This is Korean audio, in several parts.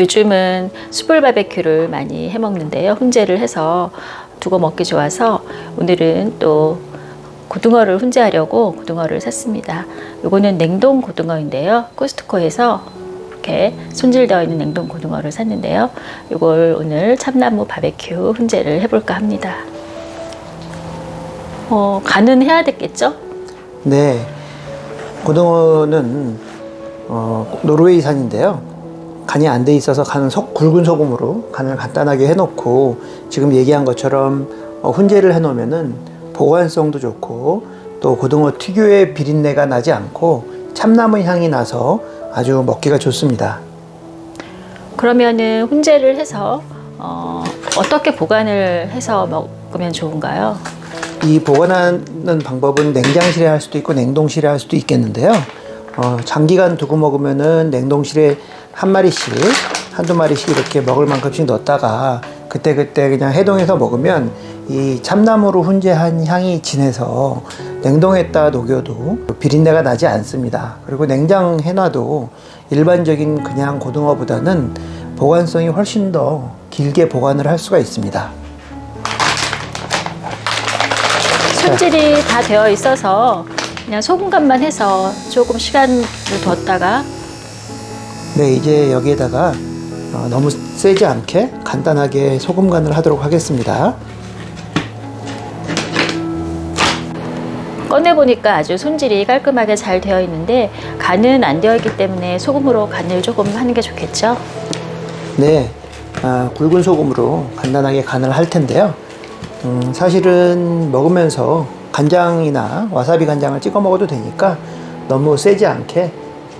요즘은 숯불 바베큐를 많이 해 먹는데요. 훈제를 해서 두고 먹기 좋아서 오늘은 또 고등어를 훈제하려고 고등어를 샀습니다. 요거는 냉동 고등어인데요. 코스트코에서 이렇게 손질되어 있는 냉동 고등어를 샀는데요. 요걸 오늘 참나무 바베큐 훈제를 해볼까 합니다. 어, 간은 해야 됐겠죠? 네. 고등어는 어, 노르웨이산인데요. 간이 안 돼 있어서 간은 속, 굵은 소금으로 간을 간단하게 해놓고 지금 얘기한 것처럼 어, 훈제를 해놓으면은 보관성도 좋고 또 고등어 특유의 비린내가 나지 않고 참나무 향이 나서 아주 먹기가 좋습니다. 그러면은 훈제를 해서 어, 어떻게 보관을 해서 먹으면 좋은가요? 이 보관하는 방법은 냉장실에 할 수도 있고 냉동실에 할 수도 있겠는데요. 어, 장기간 두고 먹으면은 냉동실에 한 마리씩, 한두 마리씩 이렇게 먹을 만큼씩 넣었다가 그때 그때 그냥 해동해서 먹으면 이 참나무로 훈제한 향이 진해서 냉동했다 녹여도 비린내가 나지 않습니다. 그리고 냉장해놔도 일반적인 그냥 고등어보다는 보관성이 훨씬 더 길게 보관을 할 수가 있습니다. 손질이 다 되어 있어서 그냥 소금간만 해서 조금 시간을 뒀다가 네, 이제 여기에다가 어, 너무 세지 않게 간단하게 소금 간을 하도록 하겠습니다. 꺼내 보니까 아주 손질이 깔끔하게 잘 되어 있는데 간은 안 되어 있기 때문에 소금으로 간을 조금 하는 게 좋겠죠? 네, 아, 굵은 소금으로 간단하게 간을 할 텐데요. 음, 사실은 먹으면서 간장이나 와사비 간장을 찍어 먹어도 되니까 너무 세지 않게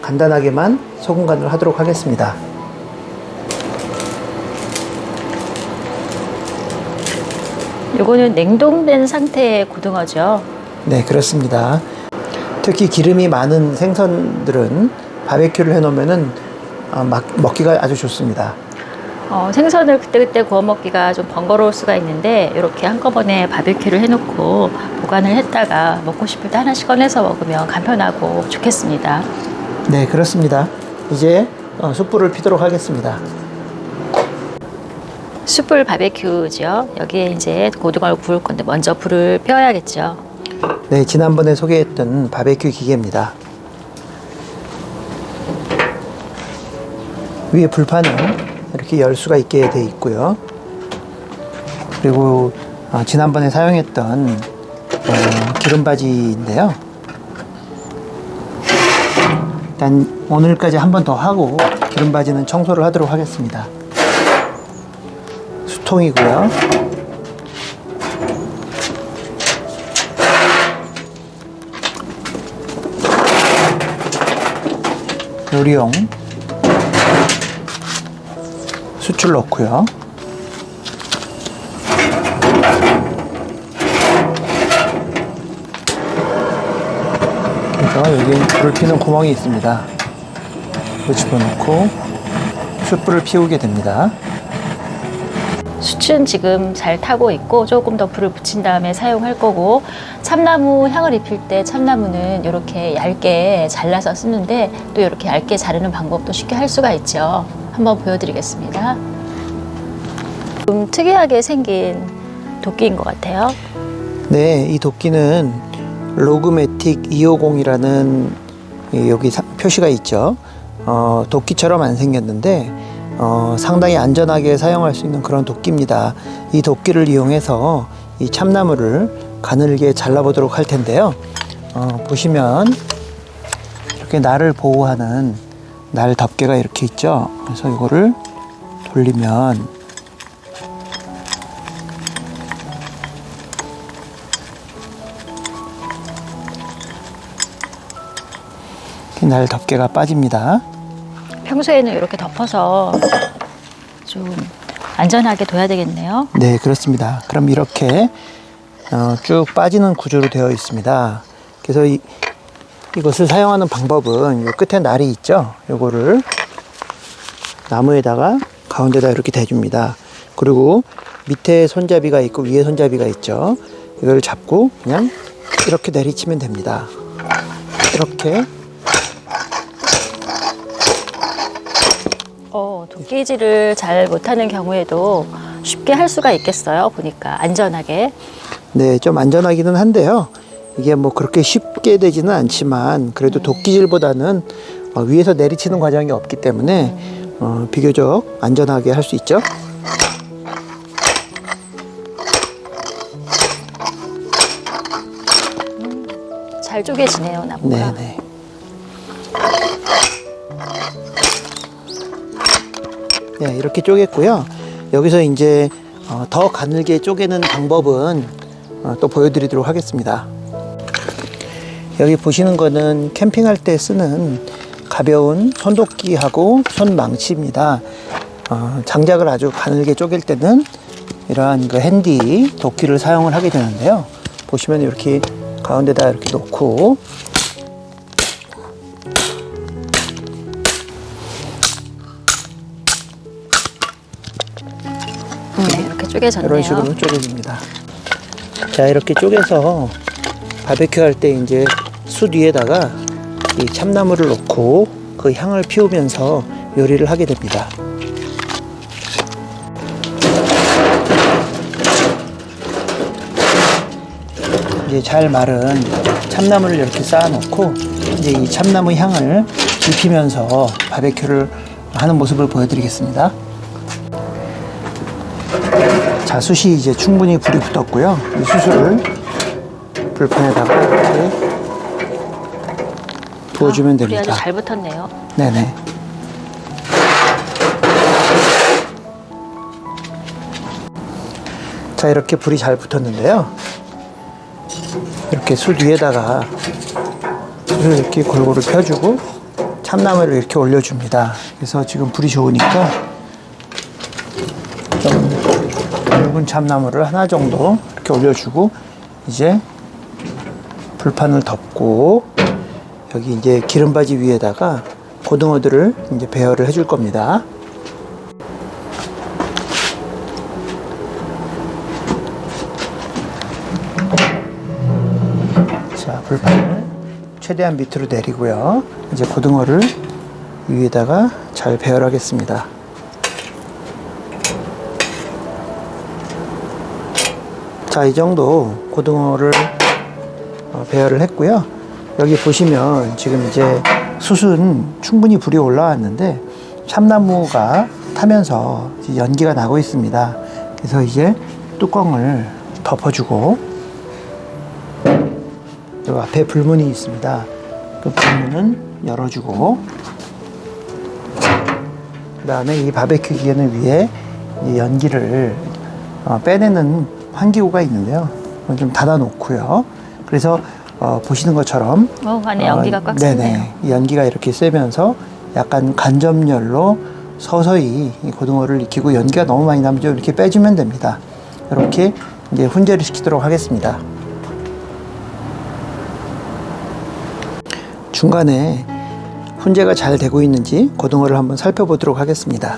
간단하게만 소금 간을 하도록 하겠습니다. 요거는 냉동된 상태의 고등어죠. 네, 그렇습니다. 특히 기름이 많은 생선들은 바베큐를 해놓으면은 어, 막- 먹기가 아주 좋습니다. 어, 생선을 그때그때 구워 먹기가 좀 번거로울 수가 있는데 이렇게 한꺼번에 바베큐를 해놓고 보관을 했다가 먹고 싶을 때 하나씩 꺼내서 먹으면 간편하고 좋겠습니다. 네, 그렇습니다. 이제 어, 숯불을 피도록 하겠습니다. 숯불 바베큐죠. 여기에 이제 고등어를 구울 건데 먼저 불을 펴야겠죠. 네, 지난번에 소개했던 바베큐 기계입니다. 위에 불판은 이렇게 열 수가 있게 되어 있고요. 그리고 어, 지난번에 사용했던 어, 기름바지인데요. 일단 오늘까지 한 번 더 하고 기름바지는 청소를 하도록 하겠습니다. 수통이고요. 요리용 수출 넣고요. 그래서 여기 불을 피는 구멍이 있습니다. 이거 집어넣고 숯불을 피우게 됩니다. 숯은 지금 잘 타고 있고 조금 더 불을 붙인 다음에 사용할 거고 참나무 향을 입힐 때 참나무는 이렇게 얇게 잘라서 쓰는데 또 이렇게 얇게 자르는 방법도 쉽게 할 수가 있죠. 한번 보여드리겠습니다. 좀 특이하게 생긴 도끼인 것 같아요. 네, 이 도끼는 로그 매틱 250이라는 여기 사- 표시가 있죠. 어, 도끼처럼 안 생겼는데 어, 상당히 안전하게 사용할 수 있는 그런 도끼입니다. 이 도끼를 이용해서 이 참나무를 가늘게 잘라보도록 할 텐데요. 어, 보시면 이렇게 날을 보호하는 날 덮개가 이렇게 있죠. 그래서 이거를 돌리면 이날 덮개가 빠집니다. 평소에는 이렇게 덮어서 좀 안전하게 둬야 되겠네요. 네, 그렇습니다. 그럼 이렇게 어, 쭉 빠지는 구조로 되어 있습니다. 그래서 이, 이것을 사용하는 방법은 이 끝에 날이 있죠. 요거를 나무에다가 가운데다 이렇게 대줍니다. 그리고 밑에 손잡이가 있고 위에 손잡이가 있죠. 이걸 잡고 그냥 이렇게 내리치면 됩니다. 이렇게 어, 어, 도끼질을 잘 못하는 경우에도 쉽게 할 수가 있겠어요. 보니까 안전하게. 네, 좀 안전하기는 한데요. 이게 뭐 그렇게 쉽게 되지는 않지만 그래도 도끼질보다는 어, 위에서 내리치는 과정이 없기 때문에 어, 비교적 안전하게 할 수 있죠. 잘 쪼개지네요, 나무가. 네, 네. 네, 이렇게 쪼갰고요. 여기서 이제 어, 더 가늘게 쪼개는 방법은 어, 또 보여드리도록 하겠습니다. 여기 보시는 거는 캠핑할 때 쓰는 가벼운 손도끼하고 손망치입니다. 어, 장작을 아주 가늘게 쪼갤 때는 이러한 그 핸디 도끼를 사용을 하게 되는데요. 보시면 이렇게 가운데다 이렇게 놓고 쪼개졌네요. 이런 식으로 쪼개집니다. 자 이렇게 쪼개서 바베큐 할 때 이제 숯 위에다가 이 참나무를 놓고 그 향을 피우면서 요리를 하게 됩니다. 이제 잘 마른 참나무를 이렇게 쌓아놓고 이제 이 참나무 향을 입히면서 바베큐를 하는 모습을 보여드리겠습니다. 자, 숯이 이제 충분히 불이 붙었고요. 이 숯을 불판에다가 이렇게 부어주면 아, 불이 됩니다. 아주 잘 붙었네요. 네네. 자, 이렇게 불이 잘 붙었는데요. 이렇게 숯 위에다가 숯을 이렇게 골고루 펴주고 참나무를 이렇게 올려줍니다. 그래서 지금 불이 좋으니까 좀 굵은 참나무를 하나 정도 이렇게 올려주고 이제 불판을 덮고 여기 이제 기름바지 위에다가 고등어들을 이제 배열을 해줄 겁니다. 자, 불판을 최대한 밑으로 내리고요. 이제 고등어를 위에다가 잘 배열하겠습니다. 자, 이 정도 고등어를 어, 배열을 했고요. 여기 보시면 지금 이제 숯은 충분히 불이 올라왔는데 참나무가 타면서 연기가 나고 있습니다. 그래서 이제 뚜껑을 덮어주고 요 앞에 불문이 있습니다. 그 불문은 열어주고 그 다음에 이 바베큐 기계는 위에 이 연기를 어, 빼내는 환기구가 있는데요. 좀 닫아놓고요. 그래서 어, 보시는 것처럼 어, 안에 연기가 어, 꽉 네네. 찼네요. 이 연기가 이렇게 세면서 약간 간접열로 서서히 이 고등어를 익히고 연기가 너무 많이 나면 좀 이렇게 빼주면 됩니다. 이렇게 이제 훈제를 시키도록 하겠습니다. 중간에 훈제가 잘 되고 있는지 고등어를 한번 살펴보도록 하겠습니다.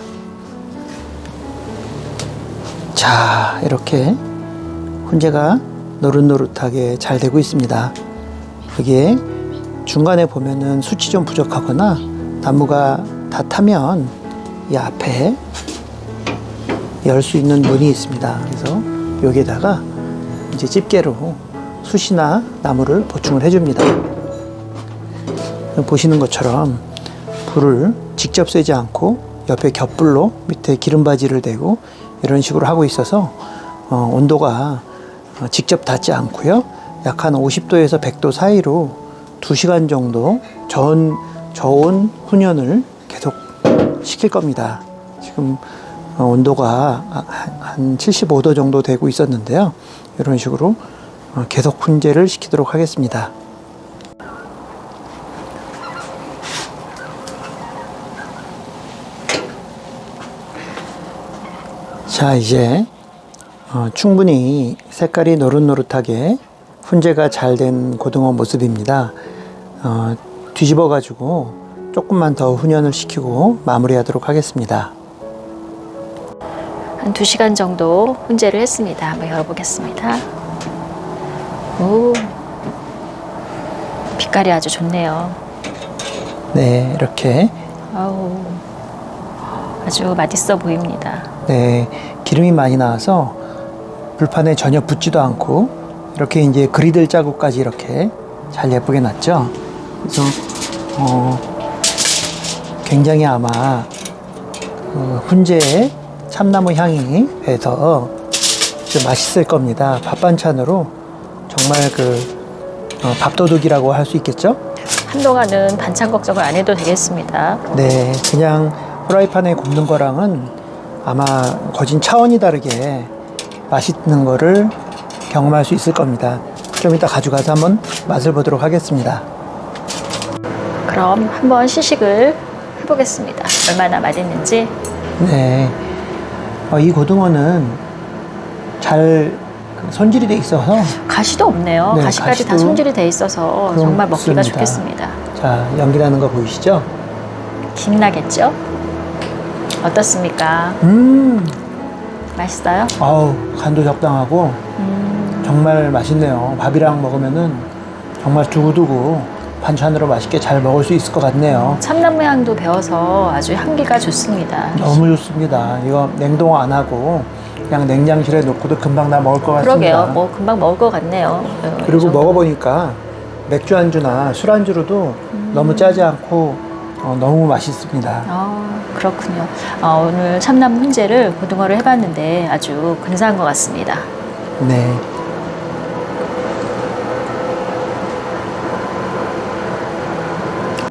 자, 이렇게 훈제가 노릇노릇하게 잘 되고 있습니다. 여기에 중간에 보면은 수치 좀 부족하거나 나무가 다 타면 이 앞에 열 수 있는 문이 있습니다. 그래서 여기에다가 이제 집게로 숯이나 나무를 보충을 해줍니다. 보시는 것처럼 불을 직접 쐬지 않고 옆에 겹불로 밑에 기름바지를 대고 이런 식으로 하고 있어서 어, 온도가 어, 직접 닿지 않고요. 약 한 50도에서 100도 사이로 2시간 정도 전 저온 훈연을 계속 시킬 겁니다. 지금 어, 온도가 아, 한- 한 75도 정도 되고 있었는데요. 이런 식으로 어, 계속 훈제를 시키도록 하겠습니다. 자, 이제 어, 충분히 색깔이 노릇노릇하게 훈제가 잘 된 고등어 모습입니다. 어, 뒤집어 가지고 조금만 더 훈연을 시키고 마무리하도록 하겠습니다. 한 2시간 정도 훈제를 했습니다. 한번 열어보겠습니다. 오, 빛깔이 아주 좋네요. 네, 이렇게 아우, 아주 맛있어 보입니다. 네, 기름이 많이 나와서 불판에 전혀 붙지도 않고 이렇게 이제 그리들 자국까지 이렇게 잘 예쁘게 났죠. 그래서 어, 굉장히 아마 그 훈제의 참나무 향이 배서 좀 맛있을 겁니다. 밥 반찬으로 정말 그 어, 밥도둑이라고 할 수 있겠죠? 한동안은 반찬 걱정을 안 해도 되겠습니다. 네, 그냥 프라이팬에 굽는 거랑은 아마 거진 차원이 다르게 맛있는 거를 경험할 수 있을 겁니다. 좀 이따 가져가서 한번 맛을 보도록 하겠습니다. 그럼 한번 시식을 해보겠습니다. 얼마나 맛있는지. 네, 어, 이 고등어는 잘 손질이 돼 있어서 가시도 없네요. 네, 가시까지 다 가시도 손질이 돼 있어서 정말 먹기가 없습니다. 좋겠습니다. 자 연기나는 거 보이시죠? 김나겠죠? 어떻습니까? 음, 맛있어요? 아우 간도 적당하고 음, 정말 맛있네요. 밥이랑 먹으면은 정말 두고두고 반찬으로 맛있게 잘 먹을 수 있을 것 같네요. 참나무 향도 배어서 아주 향기가 좋습니다. 너무 좋습니다. 이거 냉동 안 하고 그냥 냉장실에 놓고도 금방 다 먹을 것 같습니다. 그러게요. 뭐 금방 먹을 것 같네요. 어, 이 그리고 정도. 먹어보니까 맥주 안주나 술 안주로도 너무 짜지 않고 어, 너무 맛있습니다. 아, 그렇군요. 아, 오늘 참나무 훈제를 고등어를 해봤는데 아주 근사한 것 같습니다. 네.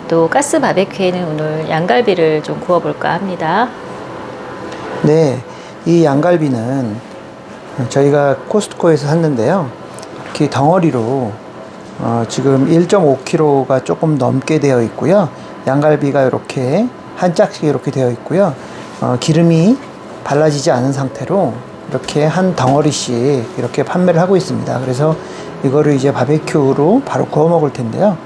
또 가스 바베큐에는 오늘 양갈비를 좀 구워볼까 합니다. 네. 이 양갈비는 저희가 코스트코에서 샀는데요. 이렇게 덩어리로 어, 지금 1.5kg가 조금 넘게 되어 있고요. 양갈비가 이렇게 한 짝씩 이렇게 되어 있고요. 어, 기름이 발라지지 않은 상태로 이렇게 한 덩어리씩 이렇게 판매를 하고 있습니다. 그래서 이거를 이제 바베큐로 바로 구워 먹을 텐데요.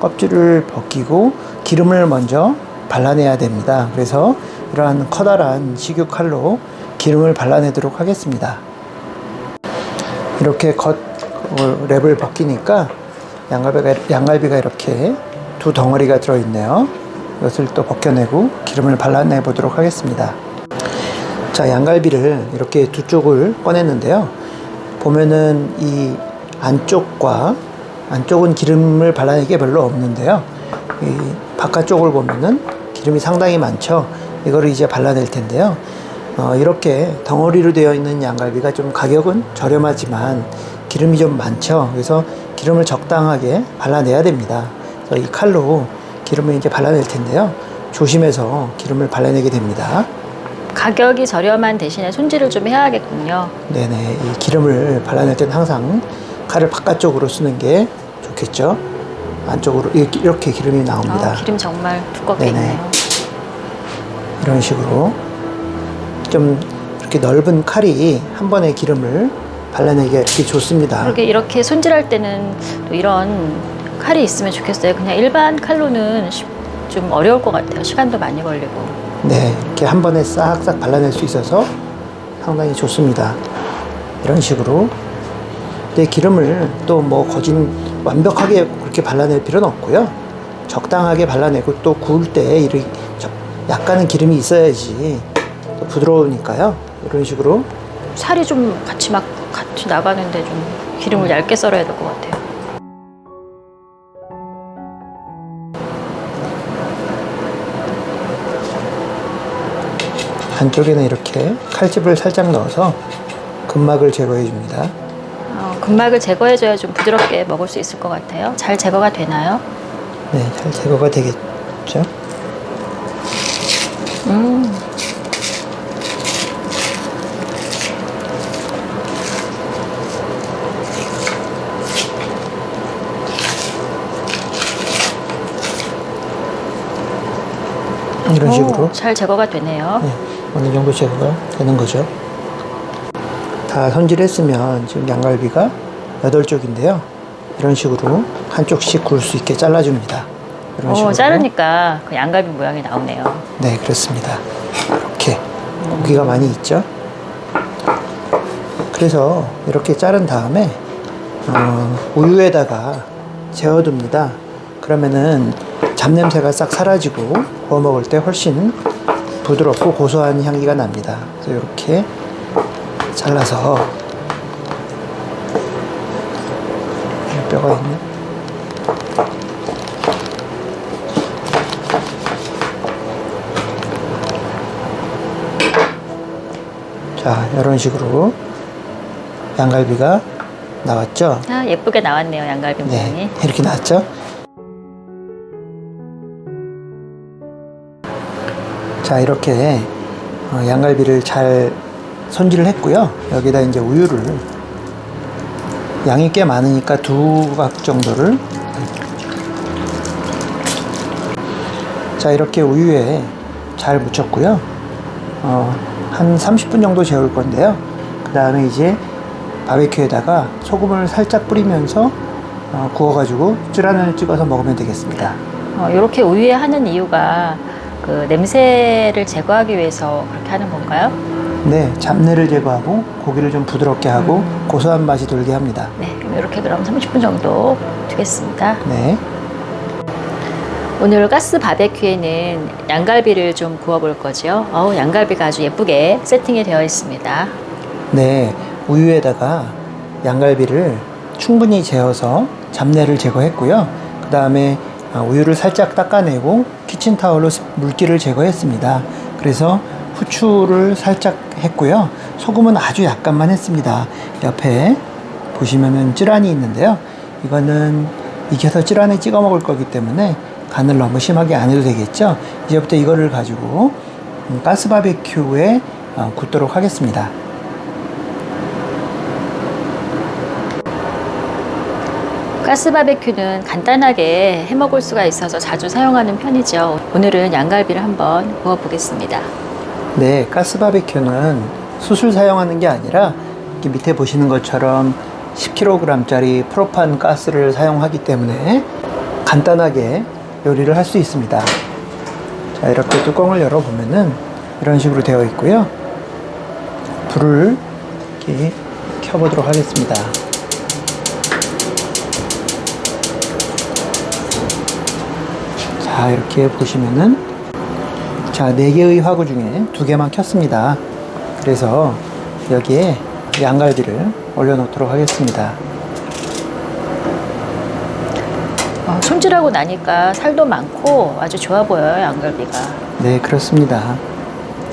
껍질을 벗기고 기름을 먼저 발라내야 됩니다. 그래서 이러한 커다란 식유 칼로 기름을 발라내도록 하겠습니다. 이렇게 겉 어, 랩을 벗기니까 양갈비가, 양갈비가 이렇게 두 덩어리가 들어있네요. 이것을 또 벗겨내고 기름을 발라내 보도록 하겠습니다. 자, 양갈비를 이렇게 두 쪽을 꺼냈는데요. 보면은 이 안쪽과 안쪽은 기름을 발라내기 별로 없는데요. 이 바깥쪽을 보면은 기름이 상당히 많죠. 이거를 이제 발라낼 텐데요. 어, 이렇게 덩어리로 되어 있는 양갈비가 좀 가격은 저렴하지만 기름이 좀 많죠. 그래서 기름을 적당하게 발라내야 됩니다. 그래서 이 칼로 기름을 이제 발라낼 텐데요. 조심해서 기름을 발라내게 됩니다. 가격이 저렴한 대신에 손질을 좀 해야겠군요. 네네. 이 기름을 발라낼 때는 항상 칼을 바깥쪽으로 쓰는 게 좋겠죠. 안쪽으로 이렇게, 이렇게 기름이 나옵니다. 아, 기름 정말 두껍게 네네. 있네요. 이런 식으로 좀 이렇게 넓은 칼이 한 번에 기름을 발라내기가 이렇게 좋습니다. 그렇게 이렇게 손질할 때는 또 이런 칼이 있으면 좋겠어요. 그냥 일반 칼로는 쉽- 좀 어려울 것 같아요. 시간도 많이 걸리고. 네, 이렇게 한 번에 싹싹 발라낼 수 있어서 상당히 좋습니다. 이런 식으로. 근데 기름을 또 뭐 거진 완벽하게 그렇게 발라낼 필요는 없고요. 적당하게 발라내고 또 구울 때 이렇게 적- 약간은 기름이 있어야지 또 부드러우니까요. 이런 식으로 살이 좀 같이 막 같이 나가는데 좀 기름을 얇게 썰어야 될 것 같아요. 안쪽에는 이렇게 칼집을 살짝 넣어서 근막을 제거해 줍니다. 어, 근막을 제거해줘야 좀 부드럽게 먹을 수 있을 것 같아요. 잘 제거가 되나요? 네, 잘 제거가 되겠죠. 음, 이런 식으로 오, 잘 제거가 되네요. 네, 어느 정도 제거가 되는 거죠. 다 손질했으면 지금 양갈비가 8쪽인데요. 이런 식으로 한쪽씩 구울 수 있게 잘라줍니다. 이런 오, 식으로. 어, 자르니까 그 양갈비 모양이 나오네요. 네, 그렇습니다. 이렇게 고기가 많이 있죠. 그래서 이렇게 자른 다음에 어, 우유에다가 재워둡니다. 그러면은 잡냄새가 싹 사라지고 구워 먹을 때 훨씬 부드럽고 고소한 향기가 납니다. 그래서 이렇게 잘라서 뼈가 있네. 자, 이런 식으로 양갈비가 나왔죠? 아, 예쁘게 나왔네요, 양갈비 모양이. 네, 이렇게 나왔죠? 자, 이렇게 어, 양갈비를 잘 손질을 했고요. 여기다 이제 우유를 양이 꽤 많으니까 두 각 정도를 자, 이렇게 우유에 잘 묻혔고요. 어, 한 30분 정도 재울 건데요. 그 다음에 이제 바베큐에다가 소금을 살짝 뿌리면서 어, 구워가지고 쯔란을 찍어서 먹으면 되겠습니다. 어, 이렇게 우유에 하는 이유가 그 냄새를 제거하기 위해서 그렇게 하는 건가요? 네, 잡내를 제거하고 고기를 좀 부드럽게 하고 고소한 맛이 돌게 합니다. 네, 그럼 이렇게 그럼 30분 정도 두겠습니다. 네, 오늘 가스 바베큐에는 양갈비를 좀 구워볼 거죠. 어우, 양갈비가 아주 예쁘게 세팅이 되어 있습니다. 네, 우유에다가 양갈비를 충분히 재워서 잡내를 제거했고요. 그 다음에 우유를 살짝 닦아내고 키친타올로 스- 물기를 제거했습니다. 그래서 후추를 살짝 했고요. 소금은 아주 약간만 했습니다. 옆에 보시면은 찌란이 있는데요. 이거는 익혀서 찌란에 찍어 먹을 거기 때문에 간을 너무 심하게 안 해도 되겠죠. 이제부터 이거를 가지고 음, 가스 바베큐에 어, 굽도록 하겠습니다. 가스 바베큐는 간단하게 해 먹을 수가 있어서 자주 사용하는 편이죠. 오늘은 양갈비를 한번 구워 보겠습니다. 네, 가스 바베큐는 숯을 사용하는 게 아니라 밑에 보시는 것처럼 10kg짜리 프로판 가스를 사용하기 때문에 간단하게 요리를 할 수 있습니다. 자, 이렇게 뚜껑을 열어보면은 이런 식으로 되어 있고요. 불을 이렇게 켜보도록 하겠습니다. 자, 이렇게 보시면은 자, 네 개의 화구 중에 두 개만 켰습니다. 그래서 여기에 양갈비를 올려놓도록 하겠습니다. 어, 손질하고 나니까 살도 많고 아주 좋아 보여요, 양갈비가. 네, 그렇습니다.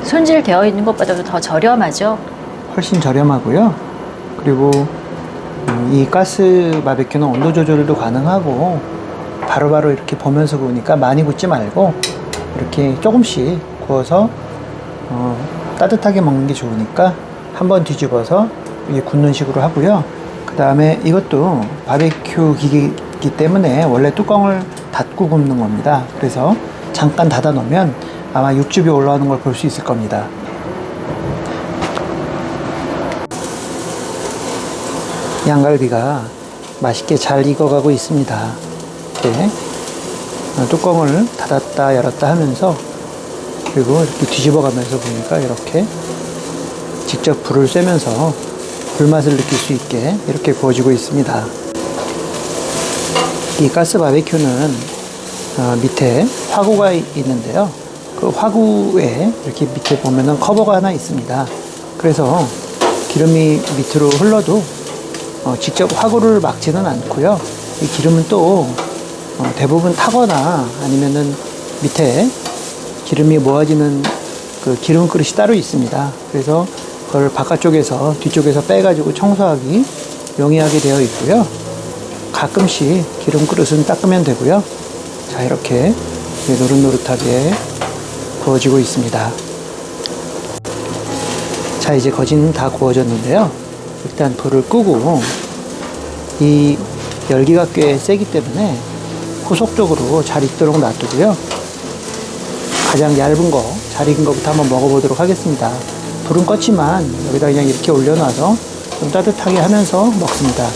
손질되어 있는 것보다도 더 저렴하죠? 훨씬 저렴하고요. 그리고 음, 이 가스 바베큐는 온도 조절도 가능하고 바로 바로 이렇게 보면서 구우니까 많이 굽지 말고 이렇게 조금씩 구워서 어, 따뜻하게 먹는 게 좋으니까 한번 뒤집어서 이게 굳는 식으로 하고요. 그 다음에 이것도 바베큐 기기이기 때문에 원래 뚜껑을 닫고 굽는 겁니다. 그래서 잠깐 닫아 놓으면 아마 육즙이 올라오는 걸 볼 수 있을 겁니다. 양갈비가 맛있게 잘 익어가고 있습니다. 이렇게 어, 뚜껑을 닫았다 열었다 하면서 그리고 이렇게 뒤집어 가면서 보니까 이렇게 직접 불을 쐬면서 불맛을 느낄 수 있게 이렇게 구워지고 있습니다. 이 가스 바베큐는 어, 밑에 화구가 있는데요. 그 화구에 이렇게 밑에 보면은 커버가 하나 있습니다. 그래서 기름이 밑으로 흘러도 어, 직접 화구를 막지는 않고요. 이 기름은 또 어, 대부분 타거나 아니면은 밑에 기름이 모아지는 그 기름 그릇이 따로 있습니다. 그래서 그걸 바깥쪽에서 뒤쪽에서 빼가지고 청소하기 용이하게 되어 있고요. 가끔씩 기름 그릇은 닦으면 되고요. 자 이렇게 노릇노릇하게 구워지고 있습니다. 자 이제 거진은 다 구워졌는데요. 일단 불을 끄고 이 열기가 꽤 세기 때문에 후속적으로 잘 익도록 놔두고요. 가장 얇은 거, 잘 익은 거부터 한번 먹어보도록 하겠습니다. 불은 껐지만 여기다 그냥 이렇게 올려놔서 좀 따뜻하게 하면서 먹습니다.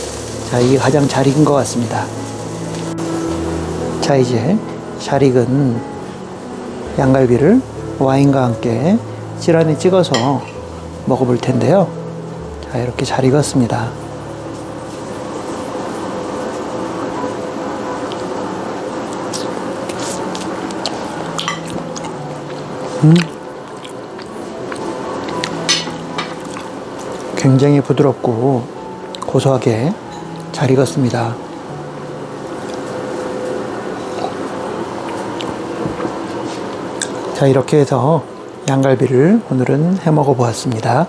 자, 이게 가장 잘 익은 것 같습니다. 자, 이제 잘 익은 양갈비를 와인과 함께 찌란에 찍어서 먹어볼 텐데요. 자, 이렇게 잘 익었습니다. 음? 굉장히 부드럽고 고소하게 잘 익었습니다. 자, 이렇게 해서 양갈비를 오늘은 해 먹어 보았습니다.